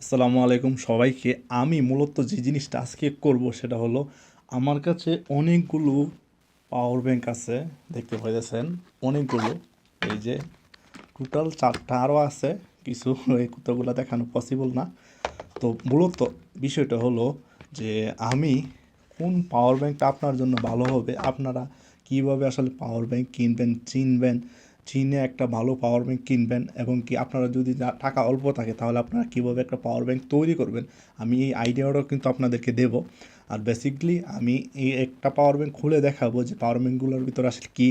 আসসালামু আলাইকুম সবাইকে। আমি মূলত যে জিনিসটা আজকে করব সেটা হলো, আমার কাছে অনেকগুলো পাওয়ার ব্যাংক আছে, দেখতে পাইতেছেন? অনেকগুলো। এই যে টোটাল চারটা আরও আছে, কিছু এই কুত্তাগুলো দেখানো পসিবল না। তো মূলত বিষয়টা হলো যে আমি কোন পাওয়ার ব্যাংকটা আপনার জন্য ভালো হবে, আপনারা কীভাবে আসলে পাওয়ার ব্যাংক কিনবেন, চিনবেন চিনে একটা ভালো পাওয়ার ব্যাঙ্ক কিনবেন এবং কি আপনারা যদি টাকা অল্প থাকে তাহলে আপনারা কীভাবে একটা পাওয়ার ব্যাঙ্ক তৈরি করবেন? আমি এই আইডিয়াটাও কিন্তু আপনাদেরকে দেব। আর বেসিকলি আমি এই একটা পাওয়ার ব্যাঙ্ক খুলে দেখাবো যে পাওয়ার ব্যাঙ্কগুলোর ভিতরে আসলে কী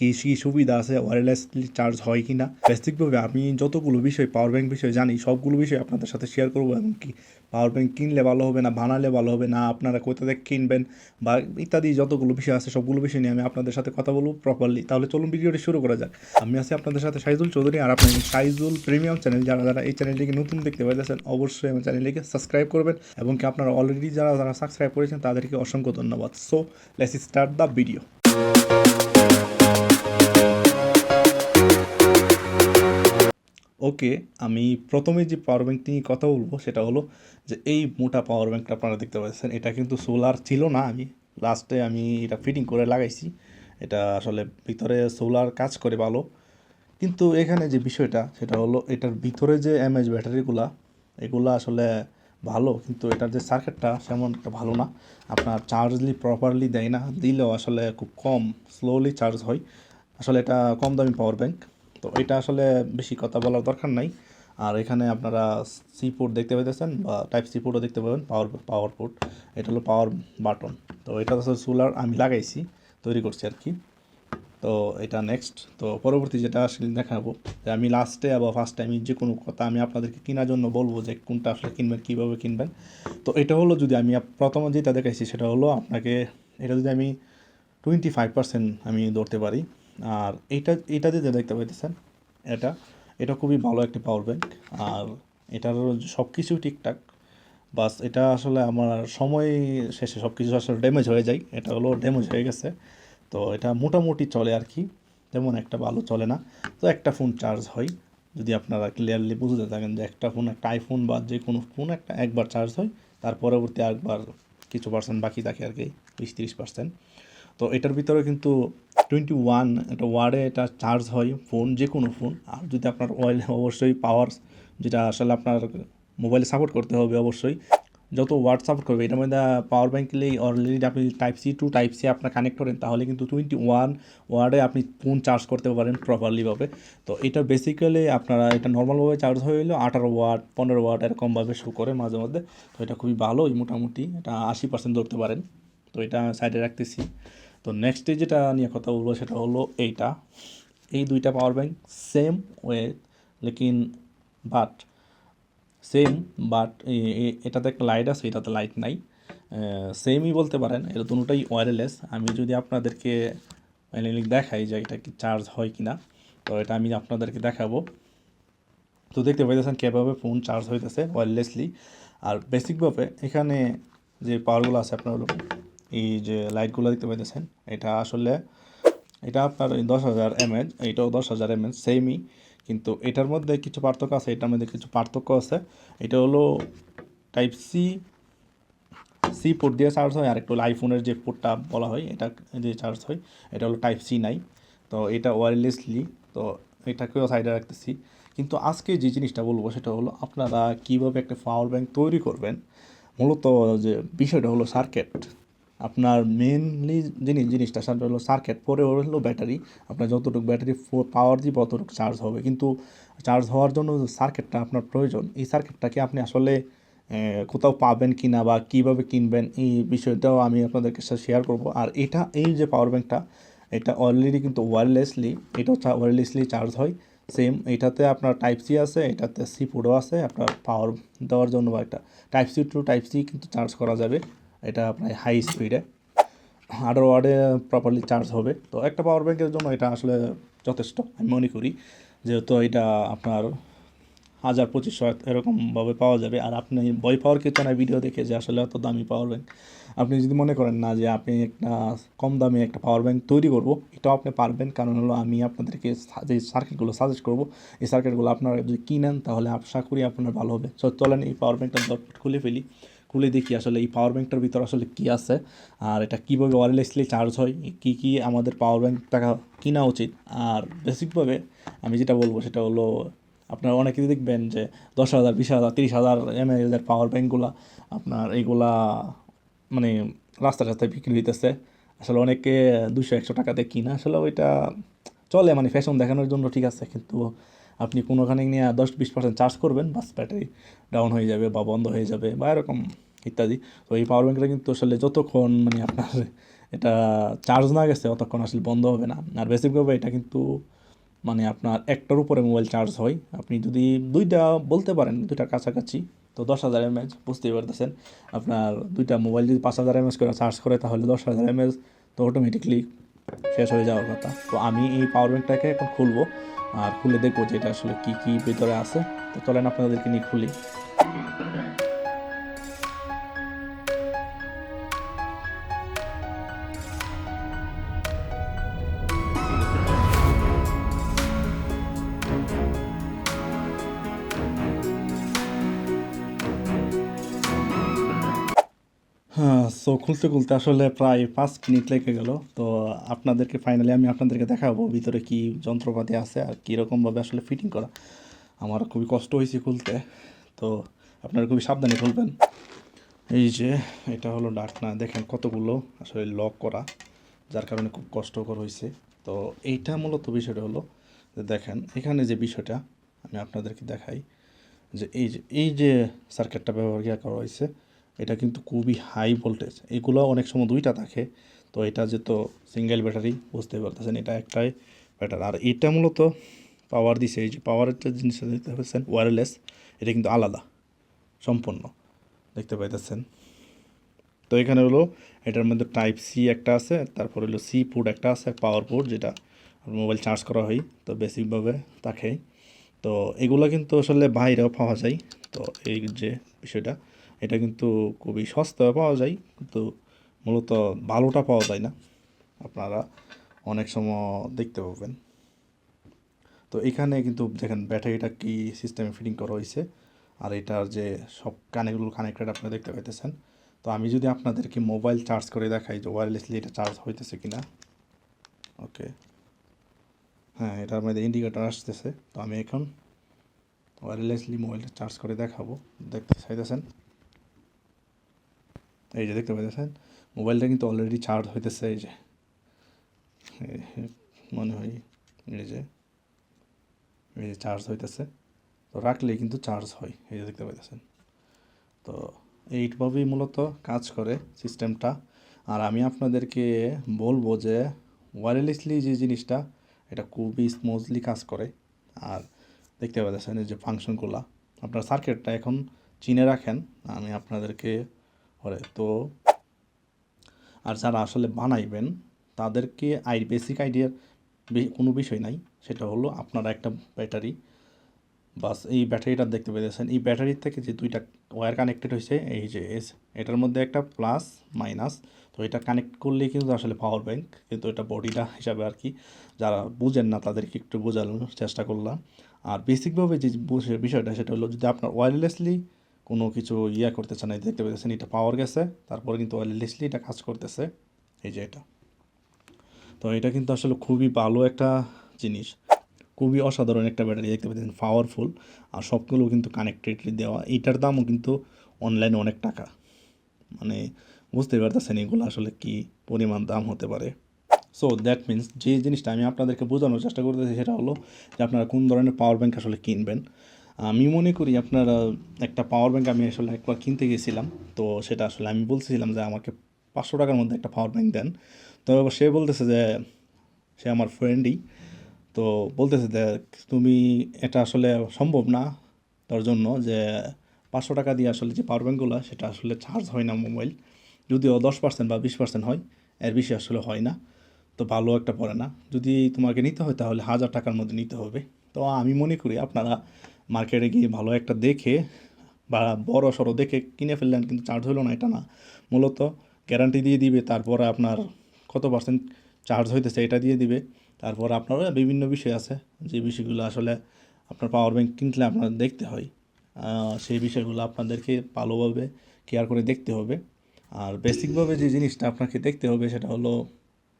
কী কী সুবিধা আছে ওয়্যারলেসলি চার্জ হয় কি না বেসিকভাবে আমি যতগুলো বিষয় পাওয়ার ব্যাংক বিষয়ে জানি, সবগুলো বিষয় আপনাদের সাথে শেয়ার করব এবং কি পাওয়ার ব্যাংক কিনলে ভালো হবে না, বানালে ভালো হবে না, আপনারা কোথা থেকে কিনবেন বা ইত্যাদি যতগুলো বিষয় আছে, সবগুলো বিষয় নিয়ে আমি আপনাদের সাথে কথা বলব প্রপারলি তাহলে চলুন ভিডিওটি শুরু করা যাক। আমি আছি আপনাদের সাথে সাইজুল চৌধুরী আর আপনার সাইজুল প্রিমিয়াম চ্যানেল যারা যারা এই চ্যানেলটিকে নতুন দেখতে পাইতেছেন, অবশ্যই আমার চ্যানেলটিকে সাবস্ক্রাইব করবেন, এবং কি আপনারা অলরেডি যারা যারা সাবস্ক্রাইব করেছেন, তাদেরকে অসংখ্য ধন্যবাদ। So let's start the video okay আমি প্রথমে যে পাওয়ার ব্যাংক নিয়ে কথা বলব সেটা হলো যে এই মোটা পাওয়ার ব্যাংকটা আপনারা দেখতে পাচ্ছেন। এটা কিন্তু সোলার ছিল না আমি। লাস্টে আমি এটা ফিটিং করে লাগাইছি। এটা আসলে ভিতরে সোলার কাজ করে ভালো। কিন্তু এখানে যে বিষয়টা, সেটা হলো এটার ভিতরে যে এমএচ ব্যাটারিগুলা এগুলা আসলে ভালো। কিন্তু এটার যে সার্কিটটা সেমন একটা ভালো না। আপনার চার্জলি প্রপারলি দেয় না। দিলেও আসলে খুব কম স্লোলি চার্জ হয়। আসলে এটা কম দামি পাওয়ার ব্যাংক তো এটা আসলে বেশি কথা বলার দরকার নাই। আর এখানে আপনারা সি পোর্ট দেখতে পাইতেছেন বা টাইপ সি পোর্টও দেখতে পাবেন, পাওয়ার পাওয়ার পোর্ট। এটা হলো পাওয়ার বাটন। তো এটা আসলে সোলার আমি লাগাইছি, তৈরি করছি আর কি। তো এটা নেক্সট। তো পরবর্তী যেটা আসলে দেখাবো যে আমি লাস্টে বা ফার্স্ট টাইম যে কোনো কথা আমি আপনাদেরকে কেনার জন্য বলব যে কোনটা আসলে কিনবেন, কীভাবে কিনবেন। তো এটা হলো যদি আমি প্রথমে যেটা দেখাইছি সেটা হলো আপনাকে, এটা যদি আমি টোয়েন্টি ফাইভ পার্সেন্ট আমি ধরতে পারি। আর এটা এটা যেটা দেখতে পাইতেছেন, এটা এটা খুবই ভালো একটি পাওয়ার ব্যাংক আর এটার সব কিছু ঠিকঠাক। বাস এটা আসলে আমার সময় শেষে সব কিছু আসলে ড্যামেজ হয়ে যায়, এটা হলো ড্যামেজ হয়ে গেছে। তো এটা মোটামুটি চলে আর কি, তেমন একটা ভালো চলে না। তো একটা ফোন চার্জ হয়, যদি আপনারা ক্লিয়ারলি বুঝতে থাকেন যে একটা ফোন একটা আইফোন বা যে কোনো ফোন একটা একবার চার্জ হয়, তার পরবর্তী একবার কিছু পার্সেন্ট বাকি থাকে আর কি, বিশ, তিরিশ পার্সেন্ট তো এটার ভিতরে কিন্তু টোয়েন্টি ওয়ান এটা ওয়ার্ডে এটা চার্জ হয় ফোন যে কোনো ফোন আর যদি আপনার অয়েল অবশ্যই পাওয়ার যেটা আসলে আপনার মোবাইলে সাপোর্ট করতে হবে অবশ্যই। যত ওয়ার্ড সাপোর্ট করবে, এটার মধ্যে পাওয়ার ব্যাঙ্কলে অলরেডি আপনি type C to type C আপনার কানেক্ট করেন, তাহলে কিন্তু টোয়েন্টি ওয়ান ওয়ার্ডে আপনি ফোন চার্জ করতে পারেন প্রপারলিভাবে তো এটা বেসিক্যালি আপনারা, এটা নর্মালভাবে চার্জ হয়ে গেলেও আঠারো ওয়াট পনেরো ওয়াট এরকমভাবে শো করে মাঝে মধ্যে। তো এটা খুবই ভালোই মোটামুটি এটা আশি পার্সেন্ট ধরতে পারেন। তো এটা সাইডে রাখতেছি। তো নেক্সটে যেটা নিয়ে কথা বলব সেটা হলো এইটা। এই দুইটা পাওয়ার ব্যাংক সেম ওয়ে লেকিন বাট সেম বাট এটাতে একটা লাইট আছে, এটাতে লাইট নাই। সেমই বলতে পারেন, এটা দুটোটাই ওয়্যারলেস আমি যদি আপনাদেরকে দেখাই যে এটা কি চার্জ হয় কি না তো এটা আমি আপনাদেরকে দেখাবো। তো দেখতে পাইতেছেন কীভাবে ফোন চার্জ হইতেছে ওয়্যারলেসলি আর বেসিকভাবে এখানে যে পাওয়ারগুলো আছে আপনার এই যে লাইটগুলো দেখতে পাইতেছেন, এটা আসলে, এটা আপনার দশ হাজার এমএচ এইটাও দশ হাজার এমএচ সেমই কিন্তু এটার মধ্যে কিছু পার্থক্য আছে, এটার মধ্যে কিছু পার্থক্য আছে। এটা হলো টাইপ সি সি পোর্ট দিয়ে চার্জ হয় আর একটু আইফোনের যে পোর্টটা বলা হয়, এটা যে চার্জ হয়, এটা হলো টাইপ সি নাই। তো এটা ওয়্যারলেসলি তো এটাকেও সাইডে রাখতেছি। কিন্তু আজকে যে জিনিসটা বলব, সেটা হলো আপনারা কীভাবে একটা পাওয়ার ব্যাংক তৈরি করবেন, মূলত যে বিষয়টা হলো সার্কিট আপনার মেনলি জিনিস, জিনিসটা সেটা হলো সার্কিট পরে হলো ব্যাটারি আপনার যতটুকু ব্যাটারি পাওয়ার দিব, ততটুকু চার্জ হবে। কিন্তু চার্জ হওয়ার জন্য সার্কিটটা আপনার প্রয়োজন, এই সার্কিটটাকে আপনি আসলে কোথাও পাবেন কি না বা কীভাবে কিনবেন, এই বিষয়টাও আমি আপনাদেরকে শেয়ার করব। আর এটা, এই যে পাওয়ার ব্যাঙ্কটা এটা অলরেডি কিন্তু ওয়্যারলেসলি এটাও ওয়্যারলেসলি চার্জ হয়। সেম এটাতে আপনার টাইপ সি আছে, এটাতে সি ফুডও আছে, আপনার পাওয়ার দেওয়ার জন্য বা একটা type C to type C কিন্তু চার্জ করা যাবে। এটা প্রায় হাই স্পিডে আঠারো ওয়ার্ডে প্রপারলি চার্জ হবে। তো একটা পাওয়ার ব্যাংকের জন্য এটা আসলে যথেষ্ট, আমি মনে করি। যেহেতু এটা আপনার হাজার পঁচিশশো এরকমভাবে পাওয়া যাবে। আর আপনি বই পাওয়ার কিছু না ভিডিও দেখে যে আসলে অত দামি পাওয়ার ব্যাংক আপনি যদি মনে করেন না যে আপনি একটা কম দামে একটা পাওয়ার ব্যাংক তৈরি করব, এটাও আপনি পারবেন। কারণ হলো আমি আপনাদেরকে যে সার্কিটগুলো সাজেস্ট করব, এই সার্কিটগুলো আপনারা যদি কিনেন, তাহলে আশা করি আপনার ভালো হবে। সো চলেন এই পাওয়ার ব্যাংকটা দরকার খুলে ফেলি। খুলে দেখি আসলে এই পাওয়ার ব্যাঙ্কটার ভিতরে আসলে কী আছে আর এটা কীভাবে ওয়ারলেসলি চার্জ হয়, কী কী আমাদের পাওয়ার ব্যাঙ্ক টাকা কেনা উচিত। আর বেসিকভাবে আমি যেটা বলব সেটা হলো, আপনারা অনেকেই দেখবেন যে দশ হাজার, বিশ হাজার, তিরিশ হাজার এমএএলের পাওয়ার ব্যাঙ্কগুলো আপনার এইগুলা মানে রাস্তা রাস্তায় বিক্রি হইতেছে। আসলে অনেকে দুশো একশো টাকাতে কিনা, আসলে ওইটা চলে মানে ফ্যাশন দেখানোর জন্য ঠিক আছে, কিন্তু আপনি কোনোখানে নিয়ে দশ বিশ পার্সেন্ট চার্জ করবেন, বাস ব্যাটারি ডাউন হয়ে যাবে বা বন্ধ হয়ে যাবে বা এরকম ইত্যাদি। তো এই পাওয়ার ব্যাঙ্কটা কিন্তু আসলে যতক্ষণ মানে আপনার এটা চার্জ না গেছে অতক্ষণ আসলে বন্ধ হবে না। আর বেসিকভাবে এটা কিন্তু মানে আপনার একটার উপরে মোবাইল চার্জ হয়। আপনি যদি দুইটা বলতে পারেন দুইটা কাছাকাছি, তো দশ হাজার এমএচ বুঝতেই পারতেছেন। আপনার দুইটা মোবাইল যদি পাঁচ হাজার এমএচ করে চার্জ করে, তাহলে দশ হাজার এমএচ তো অটোমেটিকলি শেষ হয়ে যাওয়ার কথা। তো আমি এই পাওয়ার ব্যাঙ্কটাকে এখন খুলবো। আর খুলে দেখব যে এটা আসলে কী কী ভিতরে আছে। তো চলেন আপনাদেরকে নিয়ে খুলি। হ্যাঁ সো খুলতে খুলতে আসলে প্রায় পাঁচ মিনিট লেগে গেল। তো আপনাদেরকে ফাইনালি আমি আপনাদেরকে দেখাবো ভিতরে কি যন্ত্রপাতি আছে আর কীরকমভাবে আসলে ফিটিং করা। আমার খুবই কষ্ট হয়েছে খুলতে, তো আপনারা খুবই সাবধানে খুলবেন। এই যে, এটা হলো ডাকনা, দেখেন কতগুলো আসলে লক করা, যার কারণে খুব কষ্টকর হয়েছে। তো এইটা মূলত বিষয়টা হলো যে দেখেন, এখানে যে বিষয়টা আমি আপনাদেরকে দেখাই, যে এই যে এই যে সার্কিটটা ব্যবহার করা হয়েছে, এটা কিন্তু খুবই হাই ভোল্টেজ এগুলো অনেক সময় দুইটা থাকে। তো এটা যে তো সিঙ্গেল ব্যাটারি বুঝতে পারতেছেন, এটা একটাই ব্যাটারি আর এটা মূলত পাওয়ার দিছে, এই যে পাওয়ারের যে জিনিসটা দেখতে পাচ্ছেন ওয়্যারলেস এটা কিন্তু আলাদা, সম্পূর্ণ, দেখতে পাইতেছেন। তো এখানে হলো, এটার মধ্যে টাইপ সি একটা আছে, তারপর হলো সি পোর্ট একটা আছে পাওয়ার পোর্ট যেটা মোবাইল চার্জ করা হয়, তো বেসিকভাবে তাকে তো এগুলো কিন্তু আসলে বাইরেও পাওয়া যায়, তো এই যে বিষয়টা, এটা কিন্তু খুবই সস্তায় পাওয়া যায়, কিন্তু মূলত ভালোটা পাওয়া যায় না। আপনারা অনেক সময় দেখতে পাবেন। তো এখানে কিন্তু দেখেন ব্যাটারিটা কি সিস্টেমে ফিটিং করা হয়েছে আর এটার যে সব কানেক্টগুলো কানেক্টেড আপনারা দেখতে পাইতেছেন। তো আমি যদি আপনাদেরকে মোবাইল চার্জ করে দেখাই যে ওয়্যারলেসলি এটা চার্জ হইতেছে কি না ওকে হ্যাঁ এটার মধ্যে ইন্ডিকেটার আসতেছে। তো আমি এখন ওয়্যারলেসলি মোবাইলটা চার্জ করে দেখাবো। দেখতে চাইতেছেন? এই যে দেখতে পাইতেছেন? মোবাইলটা কিন্তু অলরেডি চার্জ হইতেছে, এই যে। মনে হয় এই যে এই যে চার্জ হইতেছে। তো রাখলেই কিন্তু চার্জ হয়, এই যে দেখতে পাইতেছেন। তো এইভাবেই মূলত কাজ করে সিস্টেমটা আর আমি আপনাদেরকে বলব যে ওয়্যারলেসলি যে জিনিসটা, এটা খুবই স্মুথলি কাজ করে। আর দেখতে পাচ্ছেন এই যে ফাংশনগুলো আপনার সার্কিটটা এখন চিনে রাখেন, আমি আপনাদেরকে করে তো আর যারা আসলে বানাইবেন, তাদেরকে আই বেসিক আইডিয়ার কোনো বিষয় নাই। সেটা হলো আপনারা একটা ব্যাটারি বাস এই ব্যাটারিটা দেখতে পেয়েছেন। এই ব্যাটারির থেকে যে দুইটা ওয়্যার কানেক্টেড হয়েছে, এই যে এস, এটার মধ্যে একটা প্লাস মাইনাস তো এটা কানেক্ট করলেই কিন্তু আসলে পাওয়ার ব্যাংক কিন্তু এটা বডিটা হিসাবে আর কি, যারা বুঝেন না তাদেরকে একটু বোঝানোর চেষ্টা করলাম। আর বেসিকভাবে যে বিষয়টা, সেটা হলো যদি আপনার ওয়্যারলেসলি কোনো কিছু ইয়া করতেছে না দেখতে পেয়েছেন এটা পাওয়ার গেছে, তারপরে কিন্তু ওয়্যারলেসলি এটা কাজ করতেছে, এই যে এটা। তো এটা কিন্তু আসলে খুবই ভালো একটা জিনিস, খুবই অসাধারণ একটা ব্যাটারি, দেখতে পাচ্ছেন পাওয়ারফুল আর সবগুলো কিন্তু কানেক্টেডলি দেওয়া, এটার দামও কিন্তু অনলাইনে অনেক টাকা। মানে বুঝতে পারতেছেন এগুলো আসলে কি পরিমাণ দাম হতে পারে। সো দ্যাট মিন্স যে জিনিসটা আমি আপনাদেরকে বোঝানোর চেষ্টা করতেছি সেটা হলো যে আপনারা কোন ধরনের পাওয়ার ব্যাংক আসলে কিনবেন আমি মনে করি আপনারা একটা পাওয়ার ব্যাংক আমি আসলে একবার কিনতে গেছিলাম, তো সেটা আসলে আমি বলছিলাম যে আমাকে পাঁচশো টাকার মধ্যে একটা পাওয়ার ব্যাংক দেন। তো সে বলতেছে যে, সে আমার ফ্রেন্ডই তো বলতেছে দেখ তুমি এটা আসলে সম্ভব না তার জন্য যে পাঁচশো টাকা দিয়ে আসলে যে পাওয়ার ব্যাঙ্কগুলো সেটা আসলে চার্জ হয় না মোবাইল যদিও দশ পার্সেন্ট বা বিশ পার্সেন্ট হয়, এর বেশি আসলে হয় না। তো ভালো একটা পড়ে না। যদি তোমাকে নিতে হয় তাহলে হাজার টাকার মধ্যে নিতে হবে। তো আমি মনে করি আপনারা মার্কেটে গিয়ে ভালো একটা দেখে বা বড় সড়ো দেখে কিনে ফেললেন, কিন্তু চার্জ হলো না এটা না। মূলত গ্যারান্টি দিয়ে দিবে, তারপরে আপনার কত পার্সেন্ট চার্জ হইতেছে এটা দিয়ে দিবে। তারপর আপনারা বিভিন্ন বিষয় আছে, যে বিষয়গুলো আসলে আপনার পাওয়ার ব্যাংক কিনলে আপনার দেখতে হয়। সেই বিষয়গুলো আপনাদেরকে ভালোভাবে কেয়ার করে দেখতে হবে। আর বেসিকভাবে যে জিনিসটা আপনাকে দেখতে হবে সেটা হলো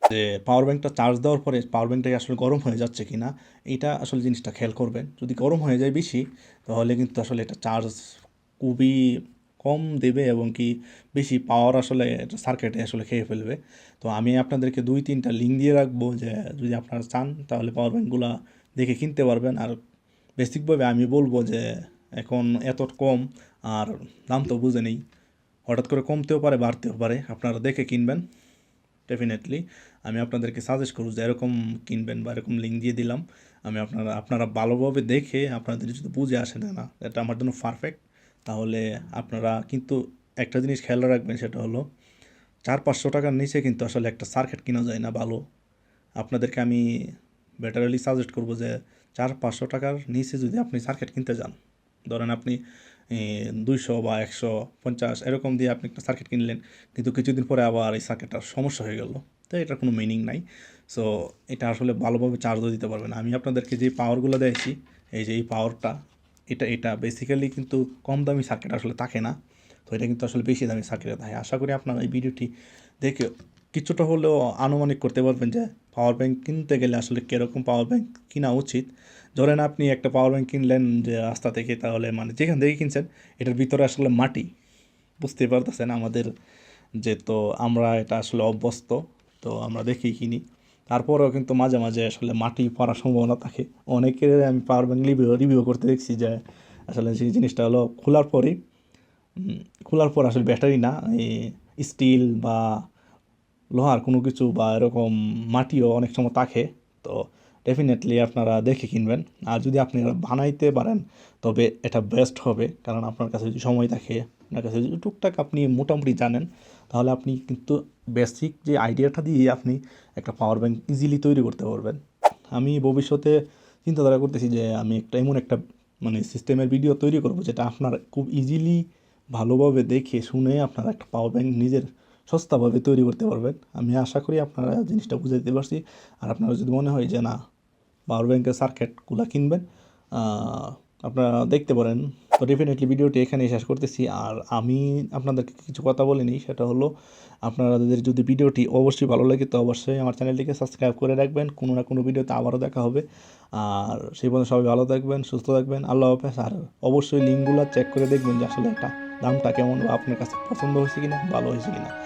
যে পাওয়ার ব্যাংকটা চার্জ দেওয়ার পরে পাওয়ার ব্যাংকটা আসলে গরম হয়ে যাচ্ছে কি না এটা আসলে জিনিসটা খেয়াল করবেন। যদি গরম হয়ে যায় বেশি, তাহলে কিন্তু আসলে এটা চার্জ খুবই কম দেবে এবং কি বেশি পাওয়ার আসলে সার্কিটে আসলে খেয়ে ফেলবে। তো আমি আপনাদেরকে দুই তিনটা লিঙ্ক দিয়ে রাখব যে যদি আপনারা চান, তাহলে পাওয়ার ব্যাংকগুলো দেখে কিনতে পারবেন। আর বেসিকভাবে আমি বলব যে এখন এত কম আর দাম তো বুঝে নেই। হঠাৎ করে কমতেও পারে, বাড়তেও পারে, আপনারা দেখে কিনবেন। ডেফিনেটলি আমি আপনাদেরকে সাজেস্ট করব যে এরকম কিনবেন বা এরকম লিঙ্ক দিয়ে দিলাম। আমি আপনারা আপনারা ভালোভাবে দেখে আপনাদের যদি বুঝে আসে না, এটা আমার জন্য পারফেক্ট তাহলে আপনারা কিন্তু একটা জিনিস খেয়াল রাখবেন, সেটা হলো চার পাঁচশো টাকার নিচে কিন্তু আসলে একটা সার্কিট কেনা যায় না ভালো। আপনাদেরকে আমি বেটারলি সাজেস্ট করব যে চার পাঁচশো টাকার নিচে যদি আপনি সার্কিট কিনতে যান, ধরেন আপনি দুইশো বা একশো পঞ্চাশ এরকম দিয়ে আপনি একটা সার্কিট কিনলেন, কিন্তু কিছুদিন পরে আবার এই সার্কিটটার সমস্যা হয়ে গেল। তো এটার কোনো মিনিং নাই। সো এটা আসলে ভালোভাবে চার্জও দিতে পারবেন আমি আপনাদেরকে যে পাওয়ারগুলো দিয়েছি, এই যে এই পাওয়ারটা এটা এটা বেসিক্যালি কিন্তু কম দামি সার্কিট আসলে থাকে না। তো এটা কিন্তু আসলে বেশি দামি সার্কিটে থাকে। আশা করি আপনারা এই ভিডিওটি দেখে কিছুটা হলেও আনুমানিক করতে পারবেন যে পাওয়ার ব্যাংক কিনতে গেলে আসলে কীরকম পাওয়ার ব্যাংক কিনা উচিত। ধরেন আপনি একটা পাওয়ার ব্যাংক কিনলেন যে রাস্তা থেকে, তাহলে মানে যেখান থেকে কিনছেন, এটার ভিতরে আসলে মাটি। বুঝতে পারতেছেন আমাদের যে তো আমরা এটা আসলে অভ্যস্ত, তো আমরা দেখেই কিনি। তারপরেও কিন্তু মাঝে মাঝে আসলে মাটি পড়ার সম্ভাবনা থাকে। অনেকের আমি পাওয়ার ব্যাংক রিভিউ রিভিউ করতে দেখছি যে আসলে সেই জিনিসটা হলো খোলার পরই খোলার পর আসলে ব্যাটারি না, এই স্টিল বা লোহার কোনো কিছু বা এরকম মাটিও অনেক সময় থাকে, তো ডেফিনেটলি আপনারা দেখে কিনবেন। আর যদি আপনি বানাইতে পারেন, তবে এটা বেস্ট হবে, কারণ আপনার কাছে যদি সময় থাকে, আপনার কাছে যদি টুকটাক আপনি মোটামুটি জানেন, তাহলে আপনি কিন্তু বেসিক যে আইডিয়াটা দিয়ে আপনি একটা পাওয়ার ব্যাংক ইজিলি তৈরি করতে পারবেন। আমি ভবিষ্যতে চিন্তাধারা করতেছি যে আমি একটা এমন একটা মানে সিস্টেমের ভিডিও তৈরি করব, যেটা আপনার খুব ইজিলি ভালোভাবে দেখে শুনে আপনারা একটা পাওয়ার ব্যাংক নিজের সস্তাভাবে তৈরি করতে পারবেন। আমি আশা করি আপনারা জিনিসটা বুঝাইতে পারছি। আর আপনারা যদি মনে হয় যে, না, পাওয়ার ব্যাংকের সার্কিটগুলো কিনবেন আপনারা দেখতে পারেন। তো ডেফিনেটলি ভিডিওটি এখানেই শেষ করতেছি। আর আমি আপনাদেরকে কিছু কথা বলিনি, সেটা হলো আপনাদের যদি ভিডিওটি অবশ্যই ভালো লাগে, তো অবশ্যই আমার চ্যানেলটিকে সাবস্ক্রাইব করে রাখবেন। কোনো না কোনো ভিডিওতে আবারও দেখা হবে। আর সেই পর্যন্ত সবাই ভালো থাকবেন, সুস্থ থাকবেন, আল্লাহ হাফেজ। আর অবশ্যই লিঙ্কগুলো চেক করে দেখবেন যে আসলে একটা দামটা কেমন বা আপনার কাছে পছন্দ হয়েছে কিনা, ভালো হয়েছে কিনা।